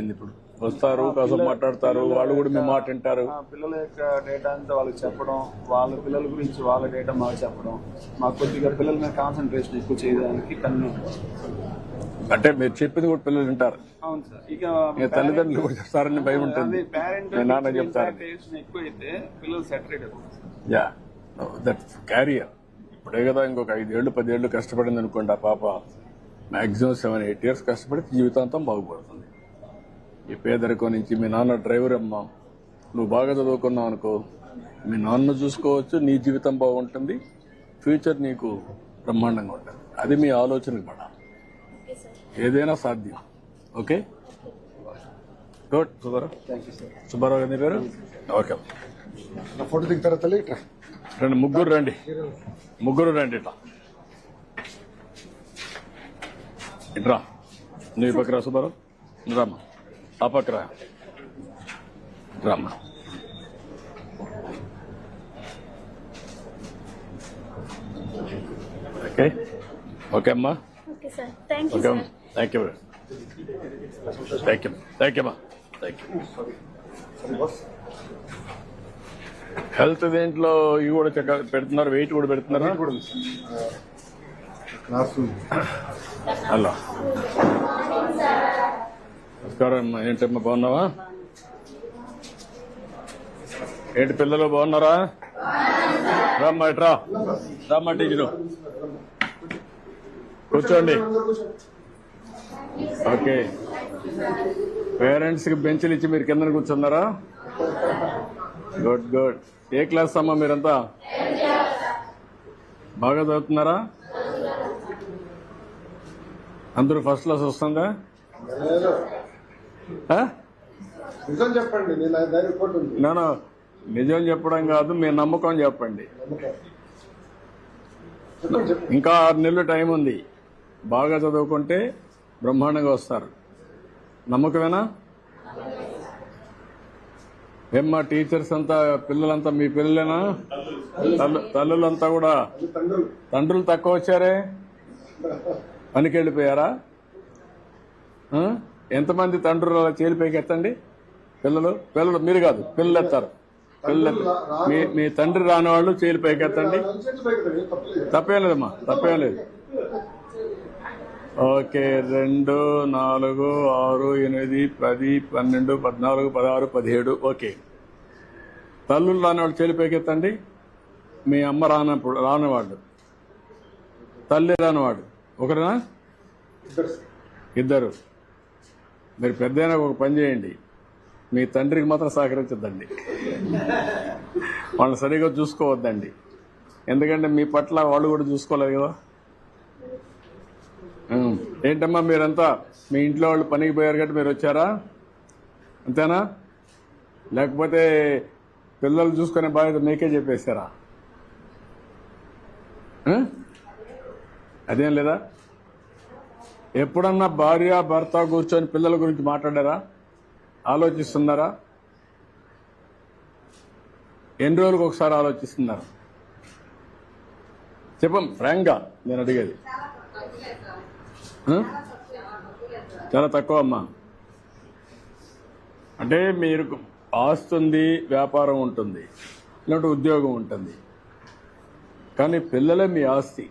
ఏంది ఇప్పుడు? వస్తారు కాసేపు మాట్లాడతారు వాళ్ళు కూడా మీ మాట వింటారు. పిల్లల యొక్క డేటా అంతా వాళ్ళకి చెప్పడం వాళ్ళ పిల్లల గురించి వాళ్ళ డేటా మాకు చెప్పడం మాకు కొద్దిగా పిల్లల మీద కాన్సన్ట్రేషన్ ఎక్కువ చేయడానికి కన్ను. అంటే మీరు చెప్పింది కూడా పిల్లలు వింటారు. అవును సార్. ఇక తల్లిదండ్రులు కూడా చెప్తారని భయం ఉంటుంది. మీ నాన్న చెప్తారు. ఎక్కువ అయితే పిల్లలు సెటరేట్ అవుతారు యా. దట్ క్యారియర్ ఇప్పుడే కదా ఇంకొక ఐదేళ్ళు పదేళ్ళు కష్టపడింది అనుకోండి ఆ పాప. మాక్సిమం సెవెన్ ఎయిట్ ఇయర్స్ కష్టపడి జీవితాంతం బాగుపడుతుంది. ఈ పేదరికం నుంచి మీ నాన్న డ్రైవర్ అమ్మా నువ్వు బాగా చదువుకున్నావు అనుకో మీ నాన్న చూసుకోవచ్చు నీ జీవితం బాగుంటుంది ఫ్యూచర్ నీకు బ్రహ్మాండంగా ఉంటుంది. అది మీ ఆలోచనకు పడాలి ఏదైనా సాధ్యం. ఓకే? గుడ్. సుబ్బారావు. సుబ్బారావు గారి పేరు? ఓకే. నా ఫోటో దిగుతారా తల్లి? రండి ముగ్గురు రండి. ముగ్గురు రండి ఇట్లా. ఇట్రా. నువ్వు ఈ పక్క రా సుబ్బారావు. రామ్మా. ఆ పక్క రా రామ్మా ఓకే? ఓకే అమ్మా? Okay sir. Thank you thank you thank you thank you అమ్మా థ్యాంక్ యూ హెల్త్ దేంట్లో ఇవి కూడా చెక్క పెడుతున్నారు వెయిట్ కూడా పెడుతున్నారా? కూడా ఉంది సార్. క్లాస్ ఉంది. హలో నమస్కారం అమ్మా ఏంటమ్మా బాగున్నావా? ఏంటి పిల్లలు బాగున్నారా? రామ్మా ఇట్రా రామ్మా టీచరు. కూర్చోండి. ఓకే. పేరెంట్స్కి బెంచ్లు ఇచ్చి మీరు కింద కూర్చున్నారా? Good good. ఏ క్లాస్ అమ్మా మీరంతా? బాగా చదువుతున్నారా? అందరూ ఫస్ట్ క్లాస్ వస్తుందా? నిజం చెప్పండి నేను నిజం చెప్పడం కాదు మీ నమ్మకం చెప్పండి. ఇంకా ఆరు నెలలు టైం ఉంది. బాగా చదువుకుంటే బ్రహ్మాండంగా వస్తారు. నమ్మకమేనా? ఏమ్మా టీచర్స్ అంతా పిల్లలంతా మీ పిల్లలేనా? తల్లు తల్లులంతా కూడా. తండ్రులు. తక్కువ వచ్చారే? పనికి వెళ్ళిపోయారా? ఎంతమంది తండ్రులు అలా చేలిపోయి ఎత్తండి పిల్లలు? పిల్లలు మీరు కాదు పిల్లలు ఎత్తారు పిల్లలు. మీ మీ తండ్రి రాని వాళ్ళు చేలిపోయి ఎత్తండి తప్పేం లేదమ్మా తప్పేం లేదు. ఓకే రెండు నాలుగు ఆరు ఎనిమిది పది పన్నెండు పద్నాలుగు పదహారు పదిహేడు ఓకే. తల్లులు రాని వాళ్ళు చేలిపోయి ఎత్తండి మీ అమ్మ రానప్పుడు రానివాళ్ళు. తల్లి రానివాడు. ఒకరేనా? ఇద్దరు. ఇద్దరు. మీరు పెద్దయినా ఒక పని చేయండి. మీ తండ్రికి మాత్రం సహకరించద్దండి. వాళ్ళని సరిగా చూసుకోవద్దండి. ఎందుకంటే మీ పట్ల వాళ్ళు కూడా చూసుకోలేదు కదా. ఏంటమ్మా మీరంతా? మీ ఇంట్లో వాళ్ళు పనికి పోయారు కాబట్టి మీరు వచ్చారా? అంతేనా? లేకపోతే పిల్లలు చూసుకునే బాధ్యత మీకే చెప్పేశారా? అదేం లేదా? ఎప్పుడన్నా భార్య భర్త కూర్చొని పిల్లల గురించి మాట్లాడారా? ఆలోచిస్తున్నారా? ఎన్ని రోజులకు ఒకసారి ఆలోచిస్తున్నారు? చెప్పం ఫ్రాంక్గా నేను అడిగేది? చాలా తక్కువ అమ్మా అంటే మీరు ఆస్తి ఉంది వ్యాపారం ఉంటుంది ఇలాంటి ఉద్యోగం ఉంటుంది. కానీ పిల్లలే మీ ఆస్తి.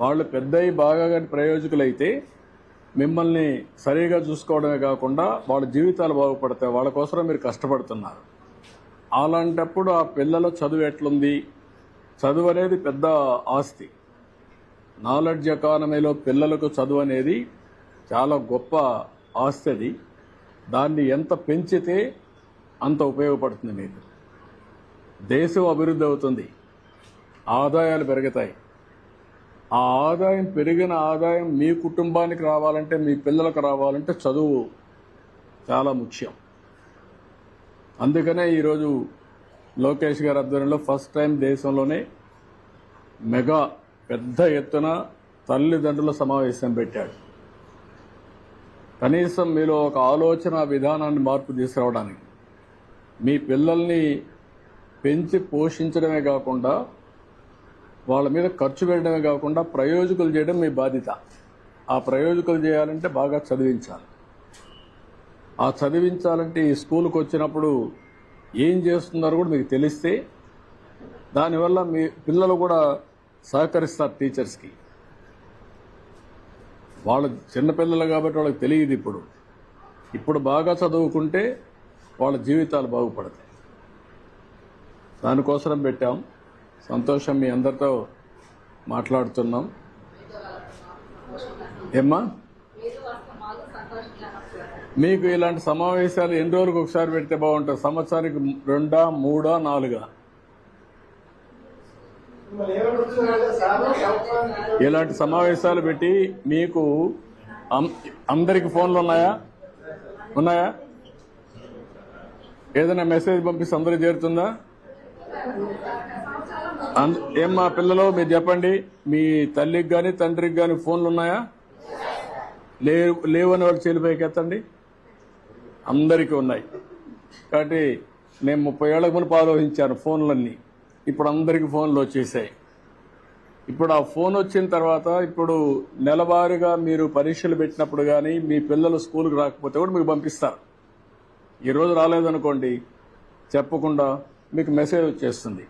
వాళ్ళు పెద్దయి బాగా కానీ ప్రయోజకులైతే మిమ్మల్ని సరిగా చూసుకోవడమే కాకుండా వాళ్ళ జీవితాలు బాగుపడతాయి వాళ్ళ కోసం మీరు కష్టపడుతున్నారు. అలాంటప్పుడు ఆ పిల్లల చదువు ఎట్లుంది? చదువు అనేది పెద్ద ఆస్తి. నాలెడ్జ్ ఎకానమీలో పిల్లలకు చదువు అనేది చాలా గొప్ప ఆస్తి అది. దాన్ని ఎంత పెంచితే అంత ఉపయోగపడుతుంది మీకు. దేశం అభివృద్ధి అవుతుంది. ఆదాయాలు పెరుగుతాయి. ఆ ఆదాయం పెరిగిన ఆదాయం మీ కుటుంబానికి రావాలంటే మీ పిల్లలకు రావాలంటే చదువు చాలా ముఖ్యం. అందుకనే ఈరోజు లోకేష్ గారి ఆధ్వర్యంలో ఫస్ట్ టైం దేశంలోనే మెగా పెద్ద ఎత్తున తల్లిదండ్రుల సమావేశం పెట్టాడు కనీసం మీలో ఒక ఆలోచన విధానాన్ని మార్పు తీసుకురావడానికి మీ పిల్లల్ని పెంచి పోషించడమే కాకుండా వాళ్ళ మీద ఖర్చు పెట్టడమే కాకుండా ప్రయోజకులు చేయడం మీ బాధ్యత. ఆ ప్రయోజకులు చేయాలంటే బాగా చదివించాలి. ఆ చదివించాలంటే ఈ స్కూల్కి వచ్చినప్పుడు ఏం చేస్తున్నారో కూడా మీకు తెలిస్తే దానివల్ల మీ పిల్లలు కూడా సహకరిస్తారు టీచర్స్కి. వాళ్ళు చిన్నపిల్లలు కాబట్టి వాళ్ళకి తెలియదు ఇప్పుడు. ఇప్పుడు బాగా చదువుకుంటే వాళ్ళ జీవితాలు బాగుపడతాయి. దానికోసం పెట్టాం. సంతోషం మీ అందరితో మాట్లాడుతున్నాం. ఏమ్మా? మీకు ఇలాంటి సమావేశాలు ఎన్ని రోజులకు ఒకసారి పెడితే బాగుంటుంది? సంవత్సరానికి రెండా మూడా నాలుగా? ఇలాంటి సమావేశాలు పెట్టి మీకు అం- అందరికి ఫోన్లు ఉన్నాయా? ఉన్నాయా? ఏదైనా మెసేజ్ పంపిస్తే అందరికి చేరుతుందా? అన్- ఏమ్మా పిల్లలు మీరు చెప్పండి. మీ తల్లికి కానీ తండ్రికి కానీ ఫోన్లు ఉన్నాయా? లేవు లేవని వాళ్ళు చేలిపైకి ఎత్తండి. అందరికీ ఉన్నాయి. కాబట్టి నేను ముప్పై ఏళ్ళకు మునుపు ఆలోచించాను ఫోన్లన్నీ. ఇప్పుడు అందరికీ ఫోన్లు వచ్చేసాయి. ఇప్పుడు ఆ ఫోన్ వచ్చిన తర్వాత ఇప్పుడు నెలవారీగా మీరు పరీక్షలు పెట్టినప్పుడు కానీ మీ పిల్లలు స్కూల్కి రాకపోతే కూడా మీకు పంపిస్తారు. ఈరోజు రాలేదనుకోండి చెప్పకుండా మీకు మెసేజ్ వచ్చేస్తుంది.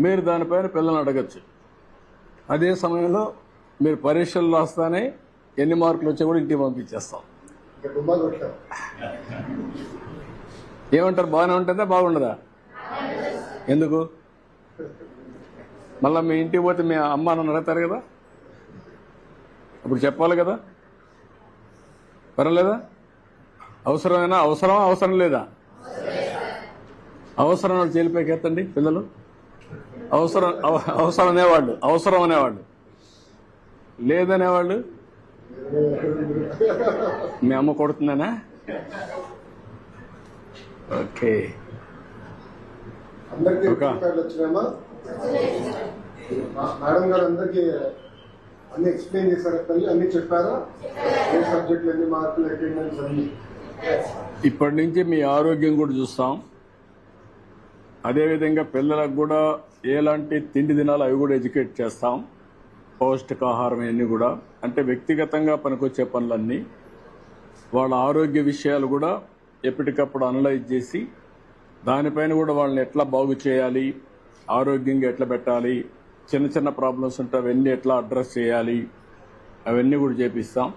మీరు దానిపైన పిల్లల్ని అడగచ్చు. అదే సమయంలో మీరు పరీక్షలు రాస్తానే ఎన్ని మార్కులు వచ్చా కూడా ఇంటికి పంపించేస్తాం. ఏమంటారు? బాగానే ఉంటుందా? బాగుండదా? ఎందుకు? మళ్ళీ మీ ఇంటికి పోతే మీ అమ్మ నన్ను అడుగుతారు కదా? అప్పుడు చెప్పాలి కదా? పర్వాలేదా? అవసరమైనా అవసరమా? అవసరం లేదా? అవసరం వాళ్ళు చేలిపోయి ఎత్తండి పిల్లలు. అవసరం అవ- అవసరం అనేవాళ్ళు అవసరం అనేవాళ్ళు లేదనేవాళ్ళు? మీ అమ్మ కొడుతుందనా? ఓకే. మేడం గారు అందరికీ అన్ని ఎక్స్ప్లెయిన్ చేశారు. తల్లి అన్ని చెప్పారా? ఏ సబ్జెక్టులు ఎన్ని మార్కులు అటెండెన్స్ అన్ని? ఇప్పటి నుంచి మీ ఆరోగ్యం కూడా చూస్తాం. అదేవిధంగా పిల్లలకు కూడా ఎలాంటి తిండి తినాలో అవి కూడా ఎడ్యుకేట్ చేస్తాం. పౌష్టికాహారం ఇవన్నీ కూడా. అంటే వ్యక్తిగతంగా పనికొచ్చే పనులన్నీ వాళ్ళ ఆరోగ్య విషయాలు కూడా ఎప్పటికప్పుడు అనలైజ్ చేసి దానిపైన కూడా వాళ్ళని ఎట్లా బాగు చేయాలి ఆరోగ్యంగా ఎట్లా పెట్టాలి చిన్న చిన్న ప్రాబ్లమ్స్ ఉంటే అవన్నీ ఎట్లా అడ్రస్ చేయాలి అవన్నీ కూడా చేపిస్తాం.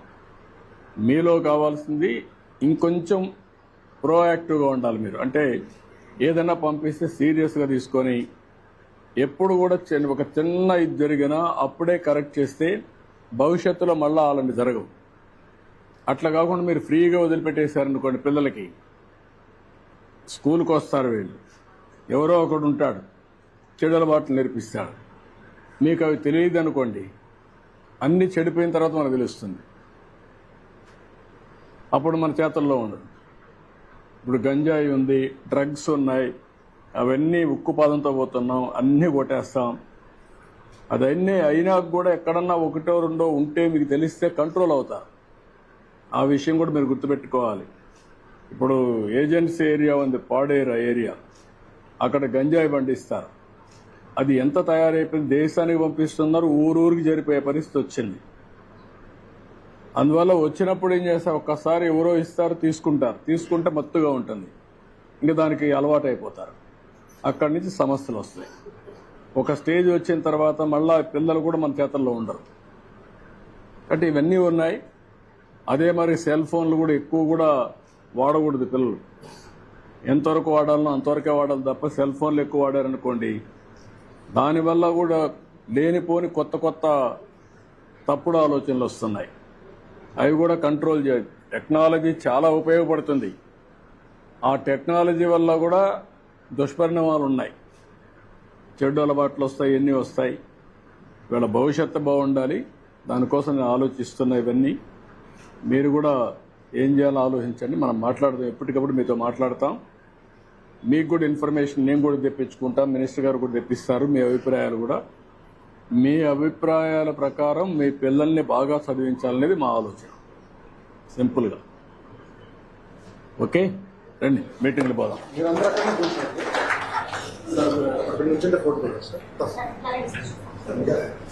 మీలో కావాల్సింది ఇంకొంచెం ప్రోయాక్టివ్గా ఉండాలి మీరు. అంటే ఏదైనా పంపిస్తే సీరియస్గా తీసుకొని ఎప్పుడు కూడా చిన్న- ఒక చిన్న ఇది జరిగినా అప్పుడే కరెక్ట్ చేస్తే భవిష్యత్తులో మళ్ళా అలాంటి జరగవు. అట్లా కాకుండా మీరు ఫ్రీగా వదిలిపెట్టేశారనుకోండి పిల్లలకి. స్కూల్కి వస్తారు వీళ్ళు. ఎవరో ఒకడు ఉంటాడు. చెడు అలవాట్లు నేర్పిస్తాడు. మీకు అవి తెలియదు అనుకోండి. అన్నీ చెడిపోయిన తర్వాత మనకు తెలుస్తుంది. అప్పుడు మన చేతుల్లో ఉండదు. ఇప్పుడు గంజాయి ఉంది డ్రగ్స్ ఉన్నాయి అవన్నీ ఉక్కు పాదంతో పోతున్నాం అన్నీ కొట్టేస్తాం. అదన్నీ అయినా కూడా ఎక్కడన్నా ఒకటో రెండో ఉంటే మీకు తెలిస్తే కంట్రోల్ అవుతారు. ఆ విషయం కూడా మీరు గుర్తుపెట్టుకోవాలి. ఇప్పుడు ఏజెన్సీ ఏరియా ఉంది పాడేరు ఏరియా. అక్కడ గంజాయి పండిస్తారు. అది ఎంత తయారైపోయింది దేశానికి పంపిస్తున్నారు ఊరూరికి జరిపోయే పరిస్థితి వచ్చింది. అందువల్ల వచ్చినప్పుడు ఏం చేస్తారు ఒక్కసారి ఎవరో ఇస్తారు తీసుకుంటారు. తీసుకుంటే మత్తుగా ఉంటుంది. ఇంకా దానికి అలవాటు అయిపోతారు అక్కడి నుంచి సమస్యలు వస్తాయి. ఒక స్టేజ్ వచ్చిన తర్వాత మళ్ళా పిల్లలు కూడా మన చేతల్లో ఉండరు. అంటే ఇవన్నీ ఉన్నాయి. అదే మరి సెల్ ఫోన్లు కూడా ఎక్కువ కూడా వాడకూడదు పిల్లలు. ఎంతవరకు వాడాలనో అంతవరకే వాడాలి తప్ప సెల్ ఫోన్లు ఎక్కువ వాడారనుకోండి దానివల్ల కూడా లేనిపోని కొత్త కొత్త తప్పుడు ఆలోచనలు వస్తున్నాయి. అవి కూడా కంట్రోల్ చేయాలి టెక్నాలజీ చాలా ఉపయోగపడుతుంది. ఆ టెక్నాలజీ వల్ల కూడా దుష్పరిణామాలు ఉన్నాయి చెడు అలవాట్లు వస్తాయి ఎన్ని వస్తాయి? వీళ్ళ భవిష్యత్తు బాగుండాలి. దానికోసం నేను ఆలోచిస్తున్నా ఇవన్నీ. మీరు కూడా ఏం చేయాలో ఆలోచించండి. మనం మాట్లాడదాం. ఎప్పటికప్పుడు మీతో మాట్లాడతాం. మీకు కూడా ఇన్ఫర్మేషన్ నేను కూడా తెప్పించుకుంటాం. మినిస్టర్ గారు కూడా తెప్పిస్తారు. మీ అభిప్రాయాలు కూడా. మీ అభిప్రాయాల ప్రకారం మీ పిల్లల్ని బాగా చదివించాలనేది మా ఆలోచన. సింపుల్గా. ఓకే? రండి మీటింగ్లు పోదాం.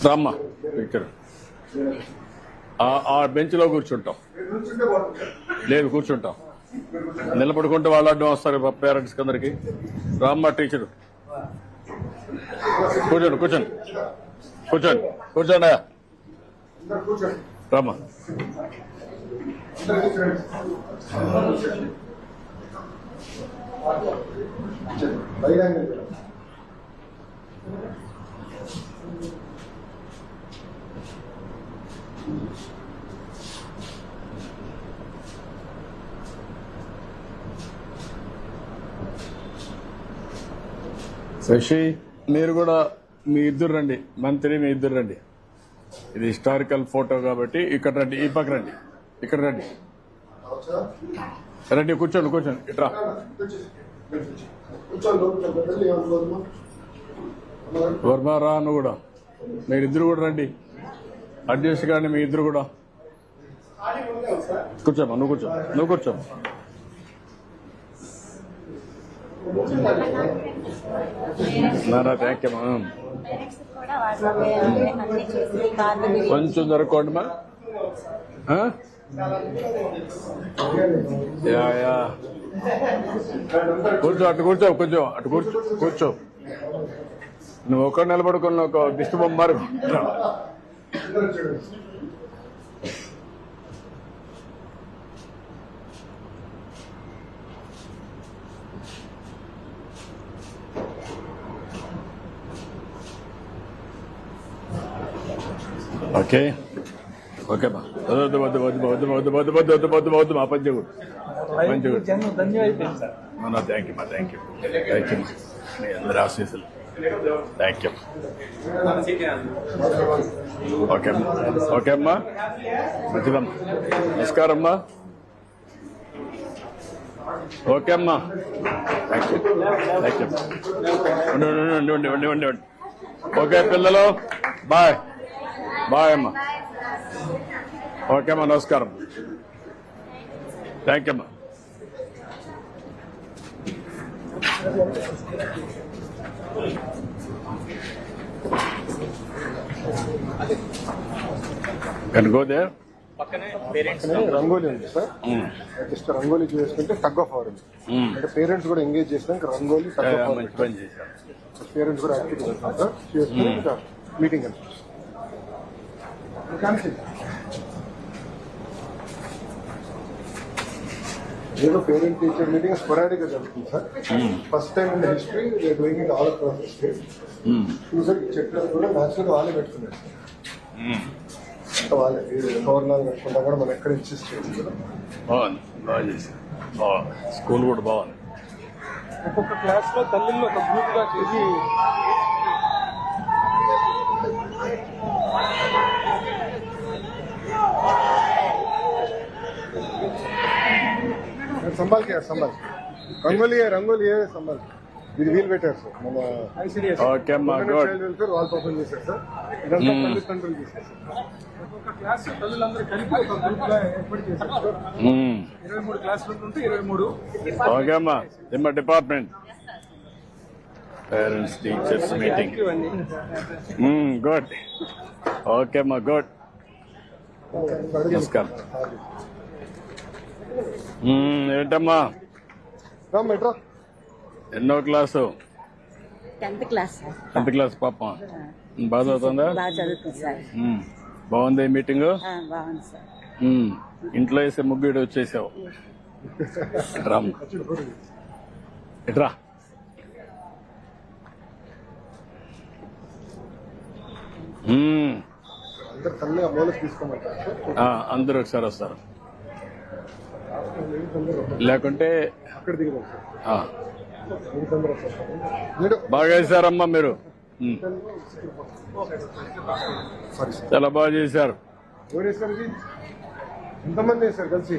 రామ్మా ఇక్కడ. ఆ బెంచ్లో కూర్చుంటాం. లేదు కూర్చుంటాం. నిలబడుకుంటే వాళ్ళు అడ్డం వస్తారు పేరెంట్స్ అందరికి. రామ్మ టీచరు. కూర్చోండి కూర్చోండి. కూర్చోండి కూర్చోండి రామ్మ. బహిరంగ శశి మీరు కూడా మీ ఇద్దరు రండి. మంత్రి మీ ఇద్దరు రండి. ఇది హిస్టారికల్ ఫోటో కాబట్టి ఇక్కడ రండి. ఈ పక్క రండి. ఇక్కడ రండి. రండి కూర్చోండి కూర్చోండి. ఇట్రా వర్మారా అన్న కూడా. మీరిద్దరు కూడా రండి. అడ్జస్ట్ కానీ మీ ఇద్దరు కూడా. కూర్చోమ్మా నువ్వు కూర్చో. నువ్వు కూర్చోమ్మా థ్యాంక్ యూ కొంచెం దొరకండి మా యా యా. కూర్చో అటు కూర్చో కొంచెం అటు కూర్చో కూర్చో. నువ్వు ఒక్కడ నిలబడుకున్న ఒక దిష్టి బొమ్మారు ఓకే. ఓకే బా. వద్దు వద్దు వద్దు వద్దు వద్దు వద్దు వద్దు వద్దు వద్దు వద్దు మా పని చేయకూడదు పని చేయకూడదు థ్యాంక్ యూ మా థ్యాంక్ యూ థ్యాంక్ యూ మీ అందరి ఆశీస్సులు థ్యాంక్ యూ ఓకే అమ్మా ఓకే అమ్మా మంచిదమ్మా నమస్కారం అమ్మా ఓకే అమ్మా థ్యాంక్ యూ థ్యాంక్ యూ ఉండి ఉండి ఉండి ఉండి ఉండి ఉండి ఓకే పిల్లలు బాయ్ బాయ్ అమ్మా. ఓకే అమ్మా నమస్కారం. థ్యాంక్ యూ అమ్మా. Can go there? పక్కనే పేరెంట్స్ రంగోలీ ఉంది సార్. జస్ట్ రంగోలీ చేసుకుంటే టగ్ ఆఫ్ అవర్ ఉంది. అంటే పేరెంట్స్ కూడా ఎంగేజ్ చేసినాక rangoli tug of war parents కూడా యాక్టివ్ చేస్తాం సార్ చేసుకుని ఇంకా మీటింగ్ అని ఏదో పేరెంట్ టీచర్ మీటింగ్ స్పొరాడిక్గా జరుగుతుంది sir. First time in history doing it all across state. చూసారు చెట్లు కూడా న్యాచురల్ వాళ్ళే పెట్టుకున్నారు సార్. వాళ్ళే పెట్టుకుంటాం కూడా మనం ఎక్కడ కూడా బాగుంది. బాగా స్కూల్ కూడా బాగుంది. ఒక్కొక్క క్లాస్లో తల్లిని ఒక గ్రూప్గా చేసి సంబాల్ కే సంబాల్. రంగోలీ రంగోలీ సంబాల్. ఇది వీలు పెట్టారు సార్. మన ఐసిడిఎస్. ఓకే అమ్మా గుడ్. చైల్డ్ వెల్ఫేర్ వాళ్ళు ఓపెన్ చేశారు సార్. ఇదంతా తల్లిదండ్రులు చేశారు సార్. ఒక్కొక్క క్లాస్ తల్లులందరూ కలిపి ఒక గ్రూప్గా ఏర్పాటు చేశారు ఇరవై మూడు క్లాసులు ఉంటే ఇరవై మూడు. ఓకే అమ్మా. ఇమ్మ department parents teachers meeting good. Okay అమ్మా గుడ్. నమస్కారం. ఏంటమ్మా? మెట్రో ఎన్నో class? Tenth class tenth class పాప. బాగా చదువుతుందా? బాగుంది మీటింగ్? ఇంట్లో వేసే ముగ్గుడు వచ్చేసావు. రామ్. ఎట్రా అందరూ ఒకసారి వస్తారు. లేకుంటే బాగా వేశారమ్మా మీరు. చాలా బాగా చేశారు. ఎంతమంది వేశారు కలిసి?